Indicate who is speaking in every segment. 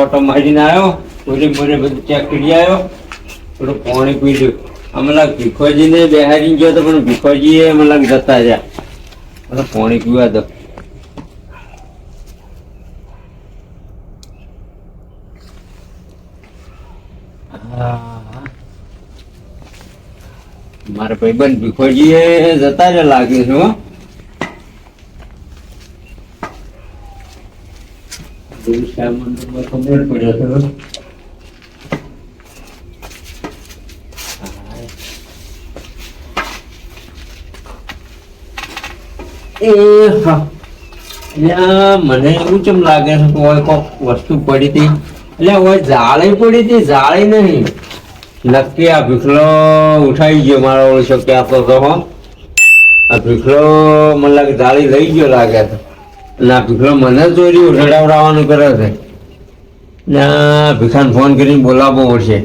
Speaker 1: Auto મારીને આવ્યો પૂરી મને બધું ચેક કરી આવ્યો થોડું પાણી પી લ્યું અમે લાગ ભીખોજીને બેહારી ગયો તો પણ ભીખોજી એ મને લાગ જતા રહ્યા મને પાણી પીવા દો. મારા ભાઈબંધ એ જતા જ લાગ્યું છે હો અલ્યા, મને એવું કેમ લાગે છે કે કોક વસ્તુ પડી હતી? એટલે હોય જાળી પડી હતી જાળી નહીં. નક્કી આ ભીખલો ઉઠાઈ ગયો મારો ઓળશો ક્યાં તો હો. આ ભીખલો મને લાગે જાળી લઈ ગયો લાગે છે અને ભીખડો મને ચોર્યું ઉઠાડાવડાવવાનું કરે છે. ના ભીખાને ફોન કરીને બોલાવવો પડશે.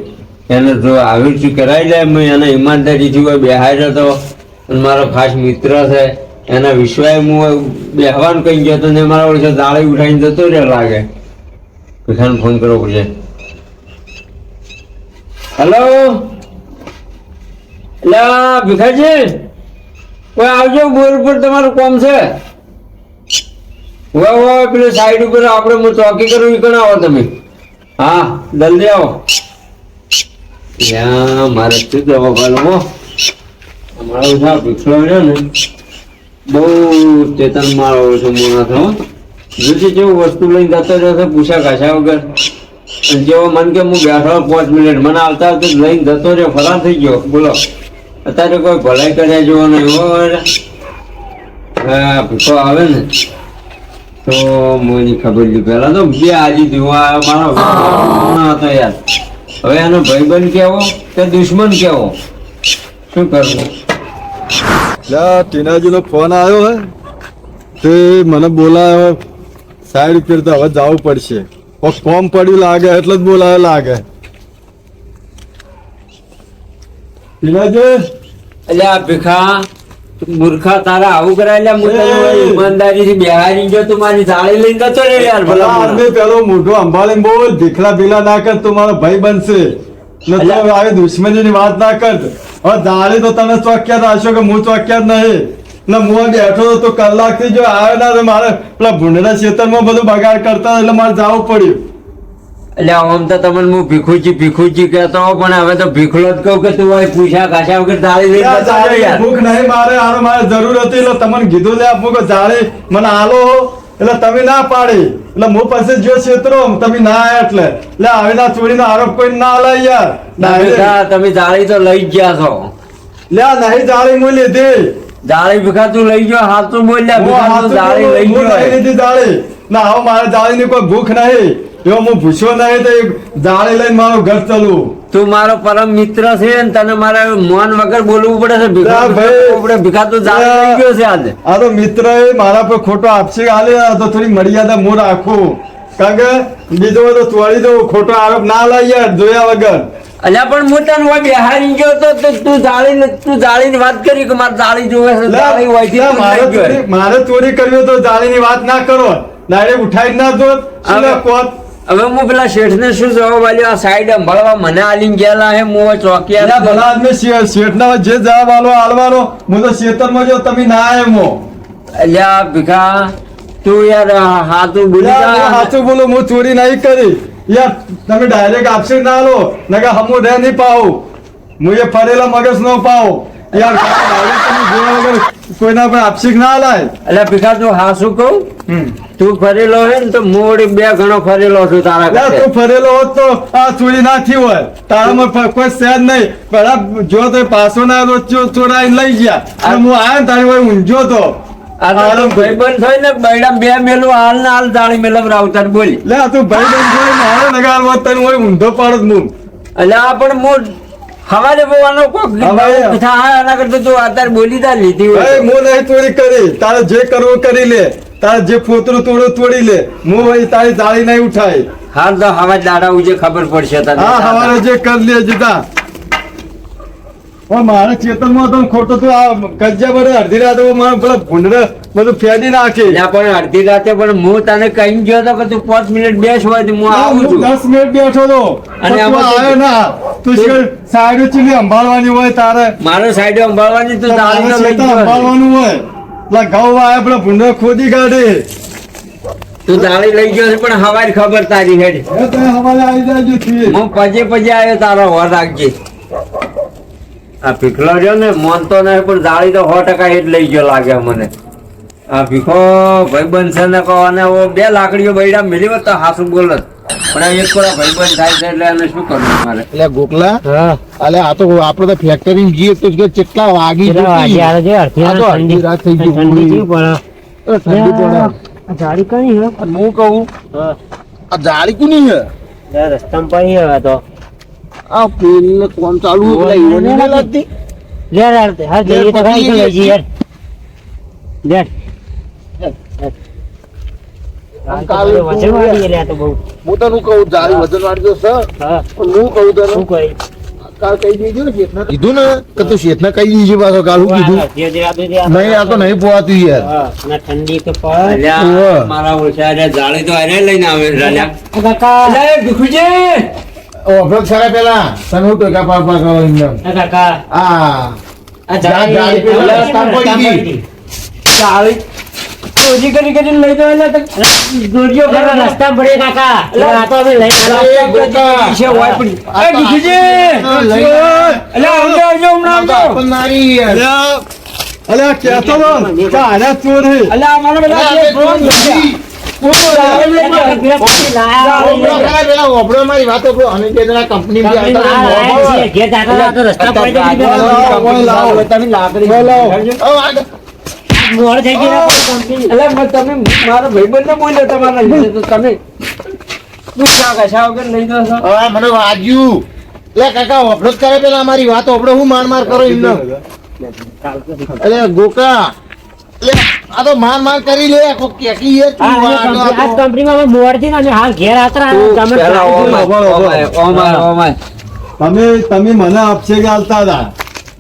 Speaker 1: એને જો આવી રીતે કરાવી લે મેં એને ઈમાનદારીથી હોય બેહાડ્યો હતો મારો ખાસ મિત્ર છે, એના વિશ્વાએ હું બેહવાનું કહી ગયો તો ને મારા ઓળખે દાળી ઉઠાવીને જતો રહ્યો લાગે. ભીખાને ફોન કરવો પડશે. હેલો એટલે ભીખાજી? કોઈ આવજો, બોર પર તમારું કોમ છે? વાહ પેલી સાઈડ ઉપર આપણે હું ચોકી કરું, ઈ આવો તમે? હા, જલ્દી આવો. મારે શું જવા પાડવો અમારો છે ભીખલો રહ્યો ને, બહુ ચેતન મારો છે મોના થયો જોજે જેવું વસ્તુ લઈને જતો જશે પૂછા કાશા વગર. જેવો મન કે હું બેઠો, પાંચ મિનિટ મને આવતા આવતા લઈને જતો રહ્યો, ફરાર થઈ ગયો. બોલો, અત્યારે કોઈ ભલાઈ કર્યા જેવો નહીં હોય હા, ભૂખો આવે ને. તો મને ખબર છે પેલા તો બે આજી જોવા મારો હતો યાર. હવે એનો ભાઈબંધ કેવો કે દુશ્મન કેવો? શું કરવું?
Speaker 2: લા ટીનાજીનો ફોન આવ્યો હે. તે મને બોલાયો. સાઈડ ઉપર તો હવે જવું પડશે. પણ ફોર્મ પડ્યું લાગે એટલે જ બોલાયો લાગે. ટીનાજી?
Speaker 1: એટલે આ ભીખા મૂર્ખા તારા આવું કરાયેલા હું તને
Speaker 2: એ.
Speaker 1: ઈમાનદારીથી બેહારી ગયો તું મારી સાળી લઈને જતો રે યાર ભલા
Speaker 2: આદમી પેલો મોઢો સંભાળીને બોલ ભીખલા ભીલા ના કર તું મારો ભાઈ બનશે. ને તું
Speaker 1: અલ્યા.
Speaker 2: આવી વાત ના કર. હવે દાળી તો તમે ચોક્યાત આશો કે હું ચોક્યાત નહીં? ને હું બેઠો તો કલાક કલાકથી જો આવ્યો ના મારે પેલા ભૂંડના ખેતરમાં બધું બગાડ કરતા એટલે મારે જવું પડ્યું.
Speaker 1: એટલે આમ તો તમને હું ભીખુજી ભીખુજી કહેતો પણ હવે તો ભીખલો જ કહું કે તું ભાઈ પૂછ્યા કાછા વગર જાળી રે યાર.
Speaker 2: ભૂખ નહીં મારે આનો મારે જરૂર હતી એટલે તમને કીધું લે ભૂખ જાળી મને આલો એટલે તમે ના પાડી. એટલે હું પછી જો ક્ષેત્રો તમે ના આયા એટલે. એટલે આવી ના ચોરીનો આરોપ કોઈ ના આલાય યાર.
Speaker 1: તમે જાળી તો લઈ ગયા છો.
Speaker 2: લે નહીં જાળી હું લીધી.
Speaker 1: જાળી ભીખા તું લઈ ગયો હાથ તું બોલ્યા જાળી લઈ ગયો
Speaker 2: લીધી જાળી. ના હવે મારે જાળીની કોઈ ભૂખ નહીં. એવો હું ભૂસ્યો નહીં તો જાળી લઈને મારું ઘર ચલું.
Speaker 1: તું મારો પરમ મિત્ર છે ને તને મારે મોન વગર બોલવું પડે છે ભીખા તું તું જાળી ગયો છે આજે.
Speaker 2: આ તો મિત્ર એ મારા પર ખોટો આપશે હાલે આ તો થોડી મર્યાદા હું રાખું. કારણ કે બીજો બધો તોડી દઉં ખોટો આરોપ ના યાર જોયા વગર.
Speaker 1: અલ્યા પણ હું તને હોય બિહારી ગયો તો તો તું જાળી તું જાળીની વાત કરી કે મારે જાળી જોવે છે જાળી હોયથી
Speaker 2: લે, મારે ચોરી- મારે ચોરી કરવી હોય તો જાળીની વાત ના કરો. ડાયરેક્ટ ઉઠાઈ ના દો કોત?
Speaker 1: હવે હું પેલા શેઠને શું જવાબ આલ્યો આ સાઈડ સંભાળવા મને આલીને ગયેલા હે હું હવે ચોકીયાર
Speaker 2: ભલા આદમી શેઠ શેઠના જે જવાબ આલો આલવાનો. હું તો ખેતરમાં જો તમે ના આવ્યો.
Speaker 1: અલ્યા ભીખા તું યાર હાથું બોલી
Speaker 2: યાર, બોલો હું ચોરી નહીં કરી. યાર તમે ડાયરેક્ટ આપશે ના લો નકર હમું રે નહીં પાઉ. હું એ ફરેલા મગજ નો પાઉં. યાર કોઈના પર આપશીક ના લાય.
Speaker 1: એટલે ભીખા તું હા શું કહું? તું ફરેલો હે ને તો હું બે ગણો ફરેલો છું તારા
Speaker 2: યાર, તું ફરેલો હોત તો આ ચોરી ના થી હોય. તારામાં કોઈ સેજ નહીં. પણ જો તે પાછો ના રોજ ચોરાઈને લઈ ગયા. અને હું આયો ને તારી હોય ઊંઝો તો.
Speaker 1: આ
Speaker 2: ઊંધો પાડત હું
Speaker 1: એટલે આ પણ હું હવારે બોવાનો કોક હા આના કરતા તું અત્યારે બોલી તા લીધી હોય
Speaker 2: હું નહીં ચોરી કરી. તારે જે કરવું કરી લે. તારે જે ફોતરું તોડું તોડી લે. હું ભાઈ તારી તાળી નહીં ઉઠાય.
Speaker 1: હાલ તો હવા દાડા ઉજે ખબર પડશે
Speaker 2: હા હવારે જે કરી લે જીતા મારે ચેતનમાં તો ખોટો તો આ કજ્જા બધે અડધી રાતે મારા પેલા ભૂંડરે બધું ફેડી નાખે.
Speaker 1: એટલે પણ અડધી રાતે પણ હું તને કહી ગયો હતો કે તું પાંચ મિનિટ બેસ હોય તો હું આવું છું.
Speaker 2: દસ મિનિટ બેઠો તો.
Speaker 1: અને
Speaker 2: તું આવ્યો ના. તું સાઈડ ચીલી સંભાળવાની હોય તારે.
Speaker 1: મારો સાઈડ સંભાળવાની તું
Speaker 2: તારે. સંભાળવાનું હોય. પેલા ઘઉં વાયા પેલા ભૂંડરે ખોદી કાઢે.
Speaker 1: તું તાળી લઈ ગયો છે પણ હવારી ખબર તારી હેડ.
Speaker 2: હવાલે આવી જાય
Speaker 1: હું પજે પજે આવ્યો તારો હોર રાખજે. આ ભીખલો રહ્યો ને મોનતો નહીં પણ જાળી તો સો ટકા હેઠ લઈ ગયો લાગે મને આ ભીખો ભાઈબંધ છે ને કહો અને બે લાકડીઓ બૈડા મિલી હોત તો હાસુ બોલત પણ આ એક કોરા ભાઈબંધ થાય છે એટલે એને શું કરવું મારે
Speaker 3: એટલે ગોકલા
Speaker 1: હા
Speaker 3: અલે આ તો આપડે તો ફેક્ટરી જઈએ તો કેટલા વાગી?
Speaker 4: અડધી
Speaker 3: આ
Speaker 4: રાત
Speaker 3: થઈ ગઈ.
Speaker 4: ઠંડી પડે?
Speaker 3: ઠંડી
Speaker 4: જાળી કઈ હે?
Speaker 3: હું કહું
Speaker 4: હા,
Speaker 3: આ જાળી કોની છે
Speaker 4: લે રસ્તામાં પડી હવે તો.
Speaker 3: આ પેલી કોમ ચાલુ લાગતી.
Speaker 4: હા, જઈએ તો લઈ જઈએ. તો
Speaker 3: કાલે
Speaker 4: બધું વજન વાળી લે. આ તો બહુ.
Speaker 3: હું તને કહું? જાળી વજન વાળી તો છે.
Speaker 4: હા,
Speaker 3: પણ હું કહું તને
Speaker 4: શું કરી?
Speaker 3: કાલ કહી દેજો ને શેઠને. કીધું ને કે તું શેઠને કહી દીધું પાછો કાલ કીધું?
Speaker 4: આ
Speaker 3: નહીં આ તો નહીં પોવાતું યાર.
Speaker 4: ઠંડી તો.
Speaker 1: મારા ઓછા જાળી તો અરે લઈને આવે
Speaker 4: કાકા,
Speaker 1: ભીખુજી!
Speaker 3: ઓફરોડ સારા પેલા તને હું ટોકા પાર પાર કરો એમને
Speaker 4: કાકા,
Speaker 3: આ
Speaker 4: આ
Speaker 3: જાળી
Speaker 4: જાળી
Speaker 3: પેલા
Speaker 4: પેલા
Speaker 3: પડી ગઈ.
Speaker 4: પડી.
Speaker 1: ચોરી કરી કરીને લઈ જાવ તો દોરીઓ
Speaker 4: અરે,
Speaker 1: કરે.
Speaker 4: રસ્તામાં પડી કાકા. આ તો અમે લઈ
Speaker 3: અરે,
Speaker 1: છે, હોય પણ.
Speaker 3: તો લઈ
Speaker 1: અલ્યા, આવજો, આવજો, હમણાં આવજો.
Speaker 3: આપણને નારી યાર.
Speaker 2: અલ્યા અલ્યા કહેતો તો કે આના ચોર હે
Speaker 1: અલ્યા, અમારા બધા
Speaker 3: મારી વાત અમે બે
Speaker 4: કંપની
Speaker 1: તમે મારા મારા ભાઈબંધને બોલ્યો તમારા તમે કશા વગર લઈ દો
Speaker 3: મને વાગ્યું લે કાકા ઓફરો કરે પેલા અમારી વાત ઓફરો હું માર માર કરો એમને અરે ગોકા આ તો માર માર કરી લે કેકી એ
Speaker 4: આ
Speaker 3: વાગ આ
Speaker 4: આ
Speaker 3: તો.
Speaker 4: કંપનીમાં અમે ને હાલ ઘેર આતરા તમે
Speaker 1: પહેલા
Speaker 4: ચાલુ
Speaker 1: ઓમાય,
Speaker 2: બોલો, બોલો.
Speaker 1: Oh my, oh my, oh my.
Speaker 2: તમે તમે મને આપશે કે આલતા હતા?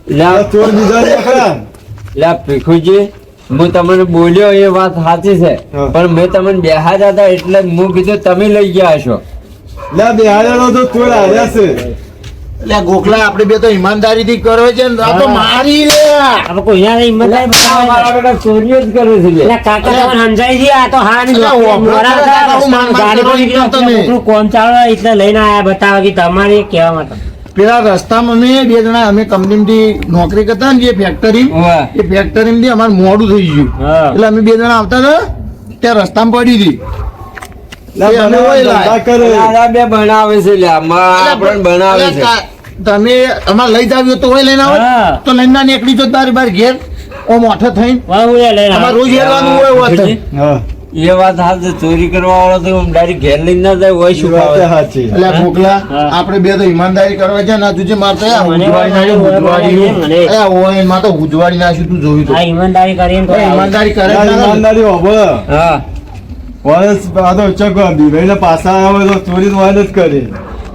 Speaker 1: લ્યા,
Speaker 2: ચોર બીજા ખરા
Speaker 1: લ્યા, ભીખુજી, હું તમને બોલ્યો એ વાત સાચી છે પણ મેં તમને બેહાડ્યા હતા એટલે હું કીધું તમે લઈ ગયા છો
Speaker 2: લે બિહારેલો તો ચોર આવ્યા છે.
Speaker 3: લે ગોખલા આપણે બે તો ઈમાનદારી થી કરો છે ને આ તો મારી લે.
Speaker 4: હવે કોઈ ના ઈમાનદારી બતાવે
Speaker 1: મારા બેટા ચોરીઓ જ કરે છે
Speaker 4: એટલે કાકા તો સમજાય છે આ તો
Speaker 3: હાન
Speaker 4: ગાડી પર નીકળ્યા,
Speaker 3: તમે.
Speaker 4: કોમ ચાલે એટલે લઈને આયા બતાવે કે તમારે કેવા માટે.
Speaker 3: પેલા રસ્તામાં અમે બે જણા અમે કંપનીમાંથી નોકરી કરતા ને જે ફેક્ટરી એ ફેક્ટરી અમારે મોડું થઈ ગયું. એટલે અમે બે જણા આવતા હતા ત્યાં રસ્તામાં પડી હતી.
Speaker 1: બે બનાવે છે લ્યા માં આપણને બનાવે
Speaker 3: અલા,
Speaker 1: છે.
Speaker 3: કા- તમે અમારે લઈ જાવ તો હોય લઈને આવો. તો લઈને ના નીકળી જો તારી બાર ઘેર ઓ મોઠો થઈને. અમારે રોજ હેરવાનું હોય
Speaker 2: વાત
Speaker 1: એ વાત હાલ ચોરી કરવા વાળો તો ડાયરેક્ટ ઘેર લઈને ના જાય હોય શું
Speaker 2: વાત સાચી.
Speaker 3: એટલે
Speaker 4: મોકલા
Speaker 3: આપણે બે તો ઈમાનદારી કરવા છે ના તુજે મારતો આ ઉજવાડી નાખ્યું,
Speaker 4: મને
Speaker 3: એ ઓય એમાં તો ઉજવાડી નાખ્યું તું જોયું તો.
Speaker 4: ઈમાનદારી કરીને તો
Speaker 3: ઈમાનદારી કરે જ.
Speaker 2: ઈમાનદારી હોભળ
Speaker 1: હા.
Speaker 2: વર્ષ આ તો ચક બીભાઈને પાછા આવે તો ચોરી તો વાત જ કરી.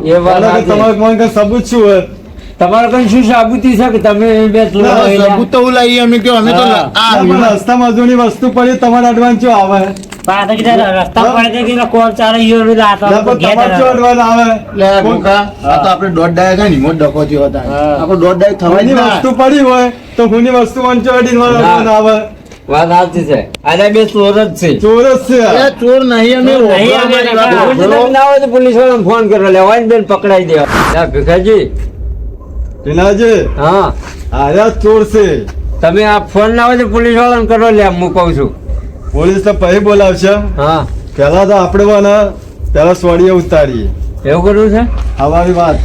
Speaker 1: એ વાત.
Speaker 2: તમારે કોઈ કે સબૂત શું હોય?
Speaker 1: તમારે કઈ શું સાબુતી છે કે તમે બે
Speaker 3: સબૂત તો લઈએ અમે કે અમે તો આ
Speaker 2: રસ્તામાં જૂની વસ્તુ પડી તમારે એડવાન્સ શું આવે.
Speaker 4: આપડે રસ્તા
Speaker 3: દોઢ ડાય ને હિંમત થયો હતા. દોઢ ડાય થવાય જ
Speaker 2: કોઈની
Speaker 3: ના.
Speaker 2: વસ્તુ પડી હોય તો હું વસ્તુ વંચો અડીને વાળો આવે.
Speaker 1: વાત સાચી છે. અરે બે ચોર જ છે.
Speaker 2: ચોર જ છે.
Speaker 3: એ ચોર નહીં અમે
Speaker 4: નહીં
Speaker 1: ના હોય તો પોલીસ વાળાને ફોન કરો લેવાય બેન પકડાઈ દેવા લ્યા, ભીખાજી.
Speaker 2: ભીનાજી
Speaker 1: હા.
Speaker 2: અરે ચોર છે.
Speaker 1: તમે આ ફોન ના હોય તો પોલીસ વાળાને કરો. લે હું કહું છું.
Speaker 2: પોલીસ તો પછી બોલાવશે.
Speaker 1: હા.
Speaker 2: પેલા તો આપણે વાના પેલા સોડીએ ઉતારીએ.
Speaker 1: એવું કરવું છે?
Speaker 2: હવારી વાત.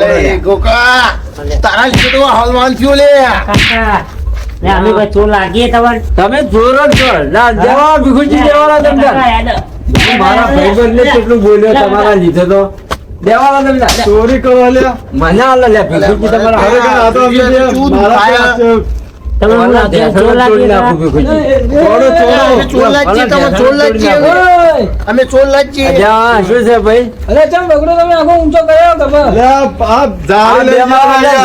Speaker 1: લે.
Speaker 3: ગોકા, તારા લીધે તો હલવાન થયું લે.
Speaker 4: કાકા અમે કોઈ ચોર લાગીએ તમારે?
Speaker 1: તમે ચોર ના દેવા ભીખુજી દેવાના તમે તાર. હું મારા કેટલું બોલ્યો તમારા લીધે તો? દેવાના તમે
Speaker 2: ચોરી કરવા લ્યા?
Speaker 1: મને આલે લે ભીખુજી તમારા
Speaker 2: ખરેખર આ તો અમે
Speaker 4: તમે ચોર
Speaker 3: લાગીએ તમે ચોર લાગીએ. અમે ચોર લાગીએ.
Speaker 1: અચ્છા, શું છે ભાઈ?
Speaker 5: અરે ચમ બગડો તમે? આખો ઊંચો કર્યો ખબર.
Speaker 2: એટલે આ જાળે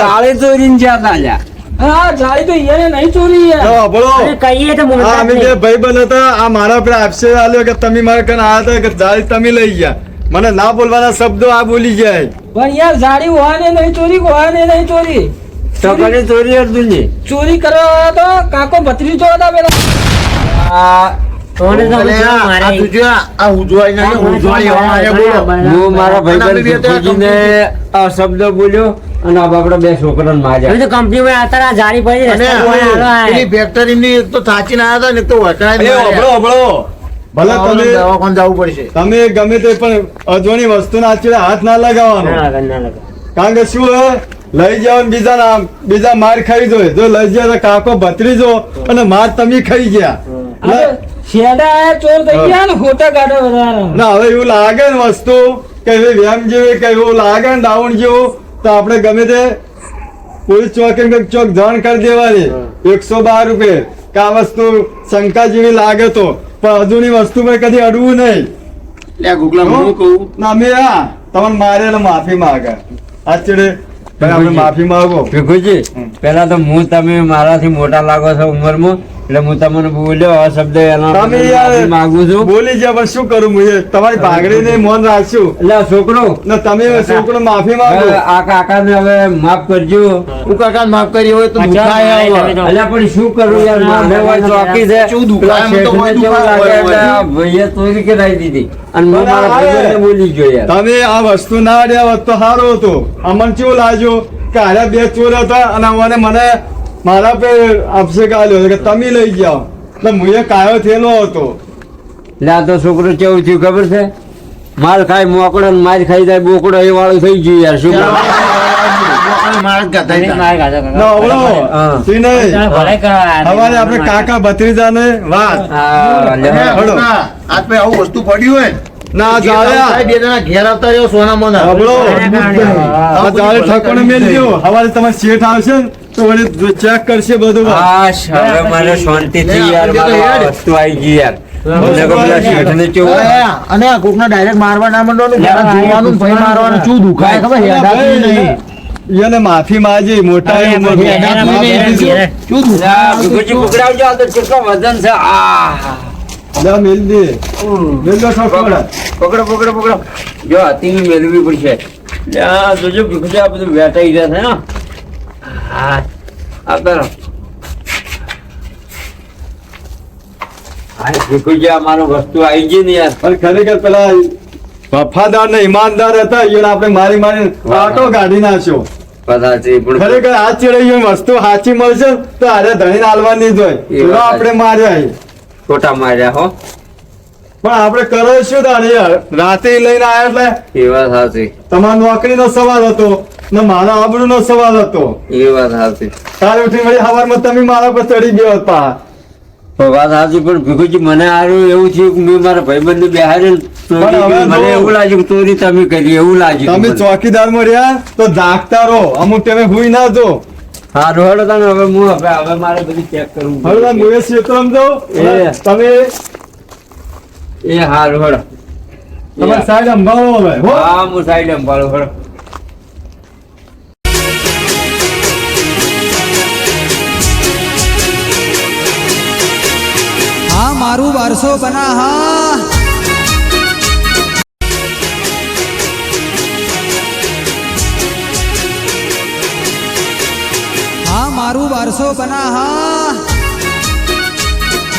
Speaker 1: જાળે ચોરીને જ્યાં તા લ્યા.
Speaker 5: હા જાળી તો ઈયાને નહીં ચોરી યાર.
Speaker 2: બોલો.
Speaker 4: કહીએ તો મોટા
Speaker 2: અમે બે હતા. આ મારા પર આપશે આલ્યો કે તમે મારા કને આયા હતા કે જાળી તમે લઈ ગયા. મને ના બોલવાના શબ્દો આ બોલી જાય.
Speaker 5: પણ યાર જાળી હોવાને નહીં ચોરી હોવાને નહીં ચોરી.
Speaker 1: ચોરી અર્જુનજી?
Speaker 5: ચોરી કરવા વાળા તો કાકો ભત્રીજો હતા પેલા.
Speaker 1: આ હું મારા? ભાઈ શબ્દ બોલ્યો. અને આ બાપડા બે છોકરાને
Speaker 4: હવે તો કંપનીમાં આવતા રહ્યા, જાળી પડી.
Speaker 3: પેલી ફેક્ટરી ની એક તો થાચી ના હતા ને એક તો માર્યા.
Speaker 2: અબળો અબળો. ભલે તમે
Speaker 3: દવાખાને જવું પડશે.
Speaker 2: તમે ગમે તે પણ અજવાની વસ્તુ ના આચળે હાથ ના લગાવવાનો.
Speaker 4: ના લાગે, ના લાગે.
Speaker 2: કારણ કે શું હે? લઈ જાઓ બીજા ના બીજા માર ખાઈ જોય જો લઈ જાય તો કાકો ભત્રીજો અને માર તમે ખાઈ ગયા.
Speaker 5: શેડા ચોર થઈ ગયા ને ખોટા ગાડો
Speaker 2: ના હવે એવું લાગે ને વસ્તુ કે વેમ જેવી કે એવું લાગે ને ડાઉન જેવું. તો આપણે ગમે તે પોલીસ ચોકી ચોક જાણ કરી દેવાની. એકસો બાર રૂપિયા. કે આ વસ્તુ શંકા જેવી લાગે તો. પણ હજુની વસ્તુ મેં કદી અડવું નહીં.
Speaker 3: લે ગુગલા હું? કહું.
Speaker 2: ના અમે આ. તમને મારે માફી માંગે. આચડે આપણે માફી માંગો.
Speaker 1: ભીખુજી. પેલા તો હું તમે મારાથી મોટા લાગો છો ઉંમરમાં. એટલે હું તમને બોલ્યો આ શબ્દ એનો
Speaker 2: તમે યાર
Speaker 1: માંગુ છું.
Speaker 2: બોલી ગયા પણ શું કરું હું? તમારી ભાગડી ને મોન રાખશું.
Speaker 1: એટલે છોકરો.
Speaker 2: ને તમે છોકરો માફી માંગો.
Speaker 1: આ કાકા ને હવે માફ કરજો.
Speaker 3: હું કાકા માફ કરી હોય તો દુખાય
Speaker 1: અલ્યા પણ શું કરું યાર? હોય ચોકી છે
Speaker 3: શું દુખાય? તો કોઈ દુખાય.
Speaker 1: એટલે કરાવી દીધી. અને હું મારા
Speaker 2: આ
Speaker 1: બોલી ગયો યાર.
Speaker 2: તમે આ વસ્તુ ના હોત તો સારું હતું. અમને કેવું લાગ્યું? કે હારે બે ચોર હતા અને મને મને મારા પે આપશે કાલ્યો કે તમે લઈ જાઓ એટલે મુએ કાયો થયેલો હતો.
Speaker 1: એટલે આ તો છોકરો કેવું થયું ખબર છે? માલ ખાય મોકડો માર ખાઈ જાય બોકડો એ વાળો થઈ ગયું યાર શું
Speaker 4: કાકા.
Speaker 2: ના વાત.
Speaker 3: આજ પછી આવું વસ્તુ પડ્યું હોય ના જે
Speaker 2: જાળ્યા.
Speaker 3: સાહેબ બે જણા ઘેર આવતા રહ્યો સોના મોના.
Speaker 2: અબળો. આ જાળે ઠકોને મેલ હવારે તમારે શેઠ આવશે ને તો મને ચેક કરશે બધું
Speaker 1: હા હવે મારે શાંતિથી યાર મારે વસ્તુ આવી ગઈ યાર. મને
Speaker 3: અને આ કોકને ડાયરેક્ટ મારવા ના માંડવાનું જોવાનું ભય મારવાનું શું દુખાય? ખબર હેડાતું નહીં
Speaker 2: એને માફી માંગી મોટા.
Speaker 3: શું?
Speaker 1: પકડાવજો, આ તો કેટલો વજન છે. આ
Speaker 2: મેલ દે.
Speaker 1: પકડો પકડો પકડો જો હાથીની મેળવી પડશે. જોજો ભીખુજી બધું વેટાઈ જશે હો. હા આ ભીખુજી આ વસ્તુ આવી ગઈ ને યાર.
Speaker 2: પણ ખરેખર પેલા વફાદાર ને ઈમાનદાર હતા એને આપણે મારી મારી આટો કાઢી નાખ્યો. ખરેખર આ ચીડે વસ્તુ સાચી મળશે તો આરે ધણી હાલવાની જ હોય.
Speaker 1: એ
Speaker 2: આપણે માર્યા
Speaker 1: ખોટા માર્યા હો?
Speaker 2: પણ આપણે કરો શું તાણે યાર રાતે લઈને આવ્યા એટલે
Speaker 1: એ વાત સાચી.
Speaker 2: તમારા નોકરીનો સવાલ હતો. ને મારા આબરૂનો સવાલ હતો.
Speaker 1: એ વાત સાચી
Speaker 2: કાલે ઉઠીને વળી સવારમાં તમે મારા પર ચડી ગયો હતા.
Speaker 1: વાત સાચી પણ ભીખુજી મને હારું એવું થયું કે મેં મારા ભાઈબંધ ને કરી. મને એવું લાગ્યું ચોરી તમે કરી એવું લાગ્યું
Speaker 2: તમે ચોકીદાર રહ્યા તો જાગતા રહો. અમુક તમે હુઈ ના જો.
Speaker 1: હા હેડો તમે હવે હું હવે હવે મારે બધું ચેક કરવું
Speaker 2: હવે મુએ ક્ષેત્રમાં
Speaker 1: એ.
Speaker 2: તમે
Speaker 1: એ હા હેડો
Speaker 2: તમારી સાઈડ સંભાળો હવે હો.
Speaker 1: હા સાઈડ સંભાળું હેડો
Speaker 6: મારું વારસો બના હા હા મારું વારસો બના હા